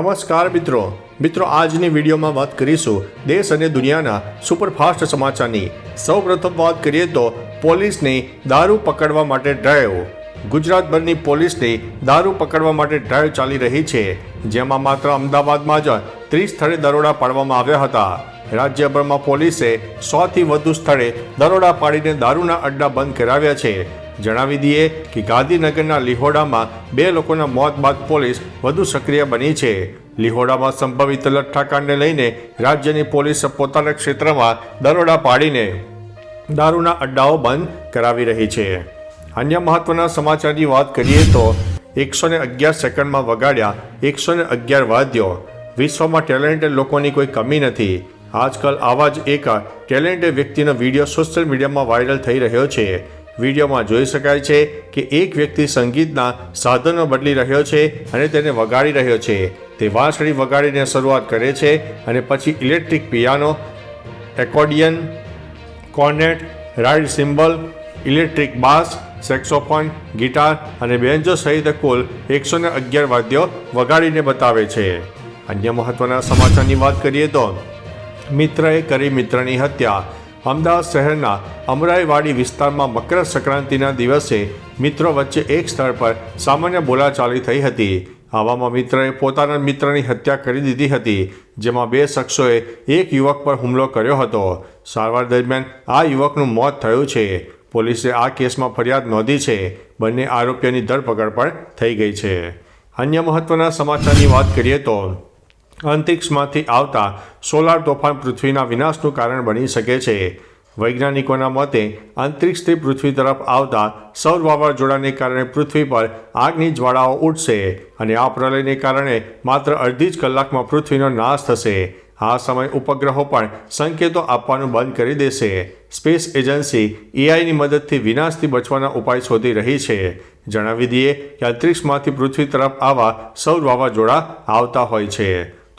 નમસ્કાર મિત્રો. મિત્રો, આજની વિડીયોમાં વાત કરીશું દેશ અને દુનિયાના સુપરફાસ્ટ સમાચારની. સૌપ્રથમ વાત કરીએ તો પોલીસની દારૂ પકડવા માટે ડ્રાઈવ. ગુજરાતભરની પોલીસની દારૂ પકડવા માટે ડ્રાઈવ ચાલી રહી છે, જેમાં માત્ર અમદાવાદમાં જ ત્રીસ સ્થળે દરોડા પાડવામાં આવ્યા હતા. રાજ્યભરમાં પોલીસે સોથી વધુ સ્થળે દરોડા પાડીને દારૂના અડ્ડા બંધ કરાવ્યા છે. જણાવી દઈએ કે ગાંધીનગરના લિહોડામાં બે લોકોના મોત બાદ પોલીસ વધુ સક્રિય બની છે. લિહોડામાં સંભવિત લઠ્ઠાકાંડને લઈને રાજ્યની પોલીસ પોતાના ક્ષેત્રમાં દરોડા પાડીને દારૂના અડ્ડાઓ બંધ કરાવી રહી છે. અન્ય મહત્વના સમાચારની વાત કરીએ તો એકસો ને અગિયાર સેકન્ડમાં વગાડ્યા એકસો ને અગિયાર વાદ્યો. વિશ્વમાં ટેલેન્ટેડ લોકોની કોઈ કમી નથી. આજકાલ આવા જ એક ટેલેન્ટેડ વ્યક્તિનો વીડિયો સોશિયલ મીડિયામાં વાયરલ થઈ રહ્યો છે. વિડીયોમાં જોઈ શકાય છે કે એક વ્યક્તિ સંગીતના સાધનો બદલી રહ્યો છે અને તેને વગાડી રહ્યો છે. તે વાંસળી વગાડીને શરૂઆત કરે છે અને પછી electric piano, accordion, cornet, ride cymbal, electric bass, saxophone, guitar અને બેન્જો સહિત કુલ એકસો ને અગિયાર વાદ્યો વગાડીને બતાવે છે. અન્ય મહત્વના સમાચારની વાત કરીએ તો મિત્રએ કરી મિત્રની હત્યા. અમદાવાદ શહેરના અમરાઈવાડી વિસ્તારમાં મકર સંક્રાંતિના દિવસે મિત્રો વચ્ચે એક સ્થળ પર સામાન્ય બોલાચાલી થઈ હતી. આવામાં મિત્રએ પોતાના મિત્રની હત્યા કરી દીધી હતી, જેમાં બે શખ્સોએ એક યુવક પર હુમલો કર્યો હતો. સારવાર દરમિયાન આ યુવકનું મોત થયું છે. પોલીસે આ કેસમાં ફરિયાદ નોંધી છે. બંને આરોપીઓની ધરપકડ પણ થઈ ગઈ છે. અન્ય મહત્વના સમાચારની વાત કરીએ તો અંતરિક્ષમાંથી આવતા સોલાર તોફાન પૃથ્વીના વિનાશનું કારણ બની શકે છે. વૈજ્ઞાનિકોના મતે, અંતરિક્ષથી પૃથ્વી તરફ આવતા સૌર વાવાઝોડાને કારણે પૃથ્વી પર આગની જ્વાળાઓ ઉઠશે અને આ પ્રલયને કારણે માત્ર અડધી જ કલાકમાં પૃથ્વીનો નાશ થશે. આ સમય ઉપગ્રહો પણ સંકેતો આપવાનું બંધ કરી દેશે. સ્પેસ એજન્સી એઆઈની મદદથી વિનાશથી બચવાના ઉપાય શોધી રહી છે. જણાવી દઈએ કે અંતરિક્ષમાંથી પૃથ્વી તરફ આવા સૌર વાવાઝોડા આવતા હોય છે.